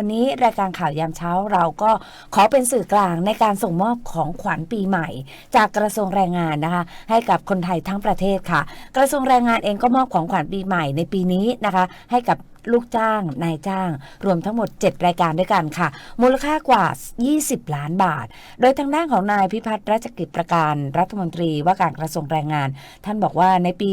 วันนี้รายการข่าวยามเช้าเราก็ขอเป็นสื่อกลางในการส่งมอบของขวัญปีใหม่ จากกระทรวงแรงงานนะคะ ให้กับคนไทยทั้งประเทศค่ะ กระทรวงแรงงานเองก็มอบของขวัญปีใหม่ในปีนี้นะคะ ให้กับ ลูกจ้าง นายจ้าง รวมทั้งหมด 7 รายการด้วยกันค่ะ มูลค่ากว่า 20 ล้านบาท โดยทางด้านของนายพิพัฒน์รัชกิจประการรัฐมนตรีว่าการกระทรวงแรงงาน ท่านบอกว่าในปี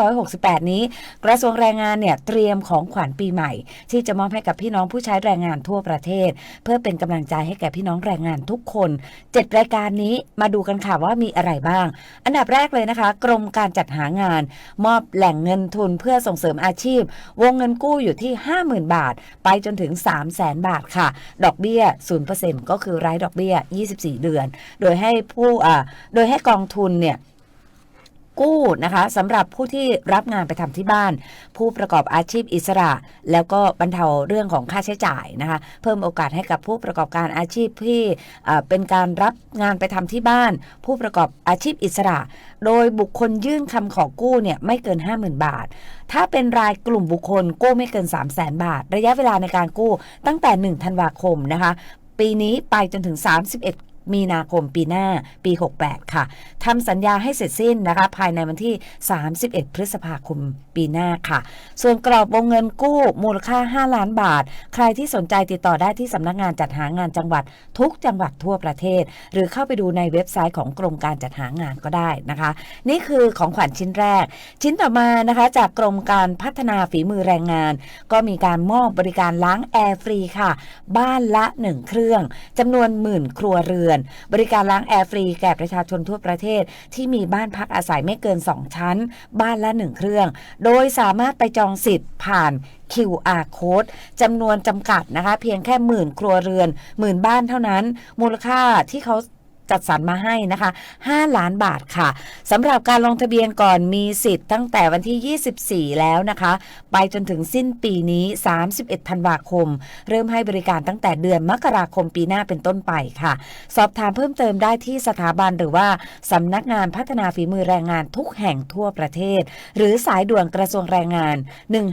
2568 นี้ กระทรวงแรงงานเนี่ยเตรียมของขวัญปีใหม่ ที่จะมอบให้กับพี่น้องผู้ใช้แรงงานทั่วประเทศ เพื่อเป็นกำลังใจให้แก่พี่น้องแรงงานทุกคน 7 รายการนี้มาดูกันค่ะว่ามีอะไรบ้าง อันดับแรกเลยนะคะ กรมการจัดหางาน มอบแหล่งเงินทุนเพื่อส่งเสริมอาชีพ วงเงินกู้อยู่ที่ 50,000 บาท ไปจนถึง 3 0 0แสนบาทค่ะ ดอกเบี้ย 0%ก็คือไร้ดอกเบี้ย 24 เดือน โดยให้ผู้อ่าโดยให้กองทุนเนี่ย กู้นะคะสำหรับผู้ที่รับงานไปทำที่บ้าน ผู้ประกอบอาชีพอิสระ แล้วก็บรรเทาเรื่องของค่าใช้จ่ายนะคะเพิ่มโอกาสให้กับผู้ประกอบการอาชีพที่เป็นการรับงานไปทำที่บ้าน ผู้ประกอบอาชีพอิสระ โดยบุคคลยื่นคำขอกู้เนี่ยไม่เกิน 50,000 บาท ถ้าเป็นรายกลุ่มบุคคลกู้ไม่เกิน 3 0 0แสนบาท ระยะเวลาในการกู้ตั้งแต่ 1 ธันวาคมนะคะปีนี้ไปจนถึง 31 มีนาคมปีหน้าปี 68 ค่ะทำสัญญาให้เสร็จสิ้นนะคะ ภายในวันที่ 31 พฤษภาคมปีหน้าค่ะ ส่วนกรอบวงเงินกู้มูลค่า 5 ล้านบาท ใครที่สนใจติดต่อได้ที่สำนักงานจัดหางานจังหวัดทุกจังหวัดทั่วประเทศ หรือเข้าไปดูในเว็บไซต์ของกรมการจัดหางานก็ได้นะคะ นี่คือของขวัญชิ้นแรก ชิ้นต่อมานะคะจากกรมการพัฒนาฝีมือแรงงาน ก็มีการมอบบริการล้างแอร์ฟรีค่ะ บ้านละ 1 เครื่องจำนวนหมื่นครัวเรือนบริการล้างแอร์ฟรีแก่ประชาชนทั่วประเทศ ที่มีบ้านพักอาศัยไม่เกิน 2 ชั้น บ้านละ 1 เครื่อง โดยสามารถไปจองสิทธิ์ผ่าน QR code จำนวนจำกัดนะคะ เพียงแค่หมื่นครัวเรือนหมื่นบ้านเท่านั้น มูลค่าที่เขา จัดสรรมาให้นะคะ 5 ล้านบาทค่ะสำหรับการลงทะเบียนก่อนมีสิทธิ์ตั้งแต่วันที่ 24 แล้วนะคะ ไปจนถึงสิ้นปีนี้ 31 ธันวาคม เริ่มให้บริการตั้งแต่เดือนมกราคมปีหน้าเป็นต้นไปค่ะ สอบถามเพิ่มเติมได้ที่สถาบันหรือว่าสำนักงานพัฒนาฝีมือแรงงานทุกแห่งทั่วประเทศ หรือสายด่วนกระทรวงแรงงาน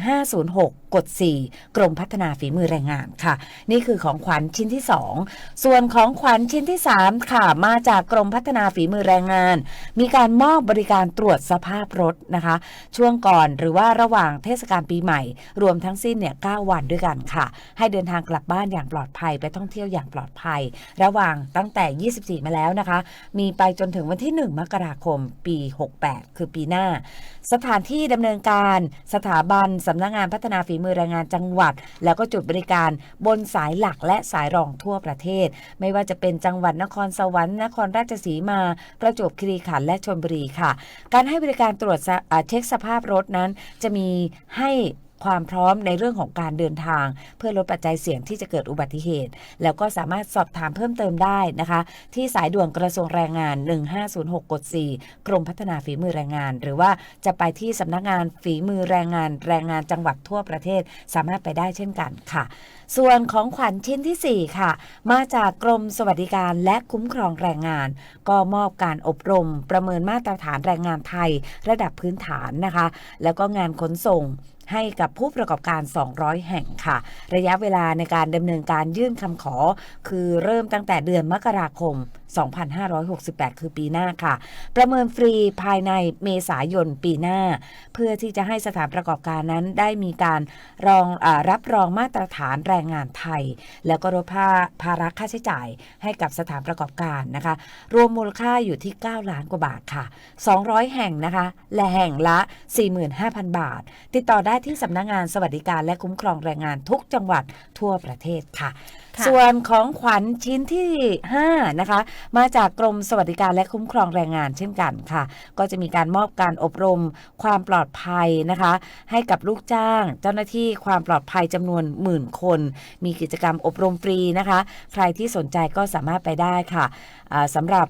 1506 กด 4 กรมพัฒนาฝีมือแรงงานค่ะ นี่คือของขวัญชิ้นที่ 2 ส่วนของขวัญชิ้นที่ 3 ค่ะมาจากกรมพัฒนาฝีมือแรงงาน มีการมอบบริการตรวจสภาพรถนะคะ ช่วงก่อนหรือว่าระหว่างเทศกาลปีใหม่ รวมทั้งสิ้นเนี่ย9วันด้วยกันค่ะ ให้เดินทางกลับบ้านอย่างปลอดภัยไปท่องเที่ยวอย่างปลอดภัย ระหว่างตั้งแต่ 24 มาแล้วนะคะ มีไปจนถึงวันที่ 1 มกราคมปี 68 คือปีหน้า สถานที่ดำเนินการสถาบันสำนักงานพัฒนาฝีมือแรงงานจังหวัด แล้วก็จุดบริการบนสายหลักและสายรองทั่วประเทศ ไม่ว่าจะเป็นจังหวัดนครสวรรค์นครราชสีมา ประจวบคีรีขันธ์และชลบุรีค่ะ การให้บริการตรวจเช็คสภาพรถนั้น จะมีให้ ความพร้อมในเรื่องของการเดินทาง เพื่อลดปัจจัยเสี่ยงที่จะเกิดอุบัติเหตุ แล้วก็สามารถสอบถามเพิ่มเติมได้นะคะ ที่สายด่วนกระทรวงแรงงาน 1506กด4กรมพัฒนาฝีมือแรงงาน หรือว่าจะไปที่สำนักงานฝีมือแรงงาน แรงงานจังหวัดทั่วประเทศ สามารถไปได้เช่นกันค่ะ ส่วนของขวัญชิ้นทีสี่4 ค่ะ มาจากกรมสวัสดิการและคุ้มครองแรงงาน ก็มอบการอบรมประเมินมาตรฐานแรงงานไทย ระดับพื้นฐานนะคะ แล้วก็งานขนส่งให้กับผู้ประกอบการ 200 แห่งค่ะ ระยะเวลาในการดำเนินการยื่นคำขอ คือเริ่มตั้งแต่เดือนมกราคม 2568 คือปีหน้าค่ะ ประเมินฟรีภายในเมษายนปีหน้า เพื่อที่จะให้สถานประกอบการนั้นได้มีการรองอรับรองมาตรฐานแรงงานไทย แล้วก็ลดภาภาระค่าใช้จ่ายให้กับสถานประกอบการนะคะ รวมมูลค่าอยู่ที่ 9 ล้านกว่าบาทค่ะ 200 แห่งนะคะ และแห่งละ 45,000 บาท ติดต่อได้ที่สำนักงานสวัสดิการและคุ้มครองแรงงานทุกจังหวัดทั่วประเทศค่ะ ส่วนของขวัญชิ้นที่ 5 นะคะ มาจากกรมสวัสดิการและคุ้มครองแรงงานเช่นกันค่ะ ก็จะมีการมอบการอบรมความปลอดภัยนะคะ ให้กับลูกจ้าง เจ้าหน้าที่ความปลอดภัยจำนวนหมื่นคน มีกิจกรรมอบรมฟรีนะคะ ใครที่สนใจก็สามารถไปได้ค่ะอ่าสำหรับ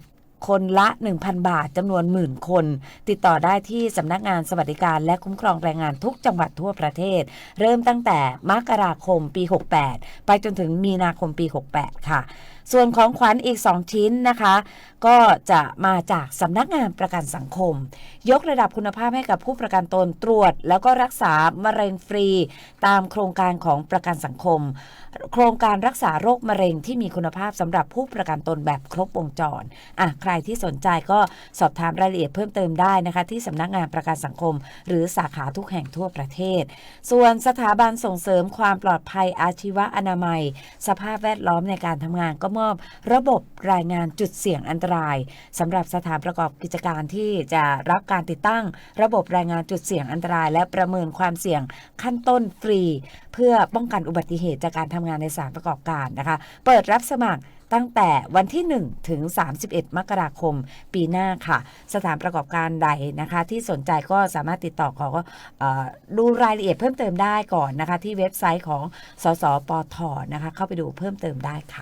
คนละ 1,000 บาทจำนวนหมื่นคน ติดต่อได้ที่สำนักงานสวัสดิการและคุ้มครองแรงงานทุกจังหวัดทั่วประเทศ เริ่มตั้งแต่มกราคมปี 68 ไปจนถึงมีนาคมปี 68 ค่ะส่วนของขวัญอีก 2 ชิ้นนะคะ ก็จะมาจากสำนักงานประกันสังคม ยกระดับคุณภาพให้กับผู้ประกันตนตรวจ แล้วก็รักษามะเร็งฟรี ตามโครงการของประกันสังคม โครงการรักษาโรคมะเร็งที่มีคุณภาพสำหรับผู้ประกันตนแบบครบวงจรอะใครที่สนใจก็สอบถามรายละเอียดเพิ่มเติมได้นะคะ ที่สำนักงานประกันสังคม หรือสาขาทุกแห่งทั่วประเทศ ส่วนสถาบันส่งเสริมความปลอดภัยอาชีวอนามัย สภาพแวดล้อมในการทำงานก็มอบระบบรายงานจุดเสี่ยงอันตรายสำหรับสถานประกอบกิจการที่จะรับการติดตั้ง ระบบรายงานจุดเสี่ยงอันตราย และประเมินความเสี่ยงขั้นต้นฟรี เพื่อป้องกันอุบัติเหตุจากการทำงานในสถานประกอบการนะคะ เปิดรับสมัครตั้งแต่วันที่ 1 ถึง 31 มกราคม ปีหน้าค่ะ สถานประกอบการใดนะคะ ที่สนใจก็สามารถติดต่อขออดูรายละเอียดเพิ่มเติมได้ก่อนนะคะ ที่เว็บไซต์ของ สสปทนะคะ เข้าไปดูเพิ่มเติมได้ค่ะ